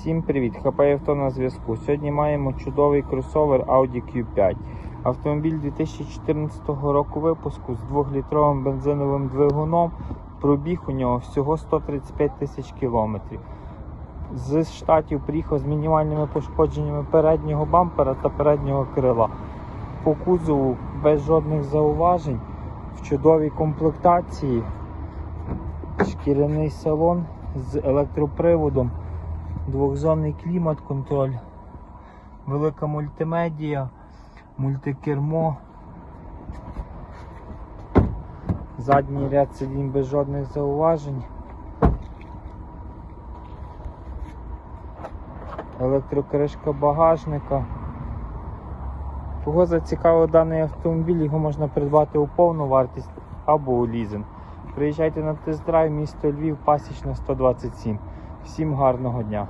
Всім привіт! ХП авто на зв'язку. Сьогодні маємо чудовий кросовер Audi Q5. Автомобіль 2014 року випуску з 2-літровим бензиновим двигуном. Пробіг у нього всього 135 тисяч кілометрів. З штатів приїхав з мінімальними пошкодженнями переднього бампера та переднього крила. По кузову без жодних зауважень, в чудовій комплектації, шкіряний салон з електроприводом двохзонний клімат-контроль, велика мультимедія, мультикермо, задній ряд сидінь без жодних зауважень, електрокришка багажника. Кого зацікавив даний автомобіль, його можна придбати у повну вартість або у лізинг. Приїжджайте на тест-драйв місто Львів, пасічна 127. Всім гарного дня!